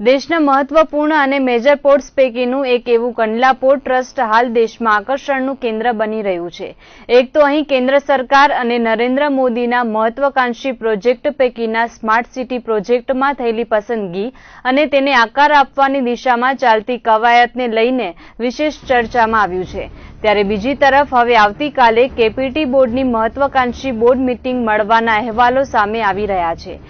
દેશના મહત્વપૂર્ણ અને મેજર પોર્ટ્સ પૈકીનું એક એવું કંડલા પોર્ટ ટ્રસ્ટ હાલ દેશમાં આકર્ષણનું કેન્દ્ર બની રહ્યું છે. એક તો અહીં કેન્દ્ર સરકાર અને નરેન્દ્ર મોદીના મહત્વકાંક્ષી પ્રોજેક્ટ પૈકીના સ્માર્ટ સિટી પ્રોજેક્ટમાં થયેલી પસંદગી અને તેને આકાર આપવાની દિશામાં ચાલતી કવાયતને લઈને વિશેષ ચર્ચામાં આવ્યું છે. ત્યારે બીજી તરફ હવે આવતીકાલે કેપીટી બોર્ડની મહત્વકાંક્ષી બોર્ડ મિટિંગ મળવાના અહેવાલો સામે આવી રહ્યા છે.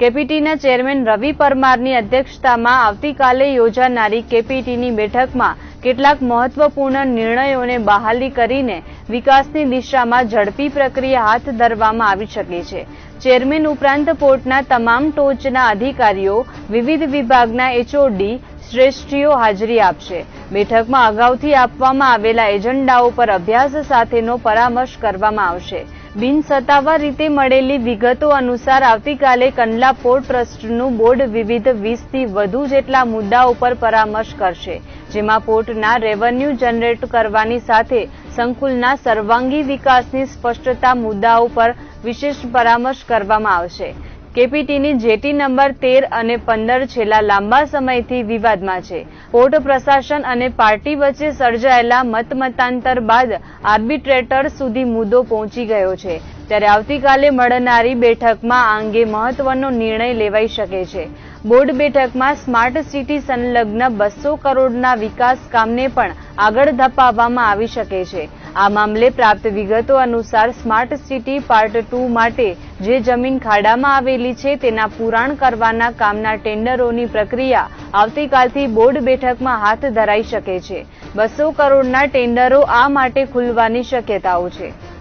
કેપીટીના ચેરમેન રવિ પરમારની અધ્યક્ષતામાં આવતીકાલે યોજાનારી કેપીટીની બેઠકમાં કેટલાક મહત્વપૂર્ણ નિર્ણયોને બહાલી કરીને વિકાસની દિશામાં ઝડપી પ્રક્રિયા હાથ ધરવામાં આવી શકે છે. ચેરમેન ઉપરાંત પોર્ટના તમામ ટોચના અધિકારીઓ, વિવિધ વિભાગના એચઓડી શ્રેષ્ઠીઓ હાજરી આપશે. બેઠકમાં અગાઉથી આપવામાં આવેલા એજન્ડાઓ પર અભ્યાસ સાથેનો પરામર્શ કરવામાં આવશે. બિનસત્તાવાર રીતે મળેલી વિગતો અનુસાર આવતીકાલે કંડલા પોર્ટ ટ્રસ્ટનું બોર્ડ વિવિધ વીસથી વધુ જેટલા મુદ્દાઓ પર પરામર્શ કરશે, જેમાં પોર્ટના રેવન્યુ જનરેટ કરવાની સાથે સંકુલના સર્વાંગી વિકાસની સ્પષ્ટતા મુદ્દાઓ પર વિશેષ પરામર્શ કરવામાં આવશે. કેપીટીની જેટી નંબર તેર અને પંદર છેલ્લા લાંબા સમયથી વિવાદમાં છે. પોર્ટ પ્રશાસન અને પાર્ટી વચ્ચે સર્જાયેલા મતમતાંતર બાદ આર્બિટ્રેટર સુધી મુદ્દો પહોંચી ગયો છે. ત્યારે આવતીકાલે મળનારી બેઠકમાં આ અંગે મહત્વનો નિર્ણય લેવાઈ શકે છે. બોર્ડ બેઠકમાં સ્માર્ટ સિટી સંલગ્ન બસો કરોડના વિકાસ કામને પણ આગળ ધપાવવામાં આવી શકે છે. આ મામલે પ્રાપ્ત વિગતો અનુસાર સ્માર્ટ સિટી પાર્ટ ટુ માટે જે જમીન ખાડામાં આવેલી છે તેના પુરાણ કરવાના કામના ટેન્ડરોની પ્રક્રિયા આવતીકાલથી બોર્ડ બેઠકમાં હાથ ધરાઈ શકે છે. બસો કરોડના ટેન્ડરો આ માટે ખુલવાની શક્યતાઓ છે.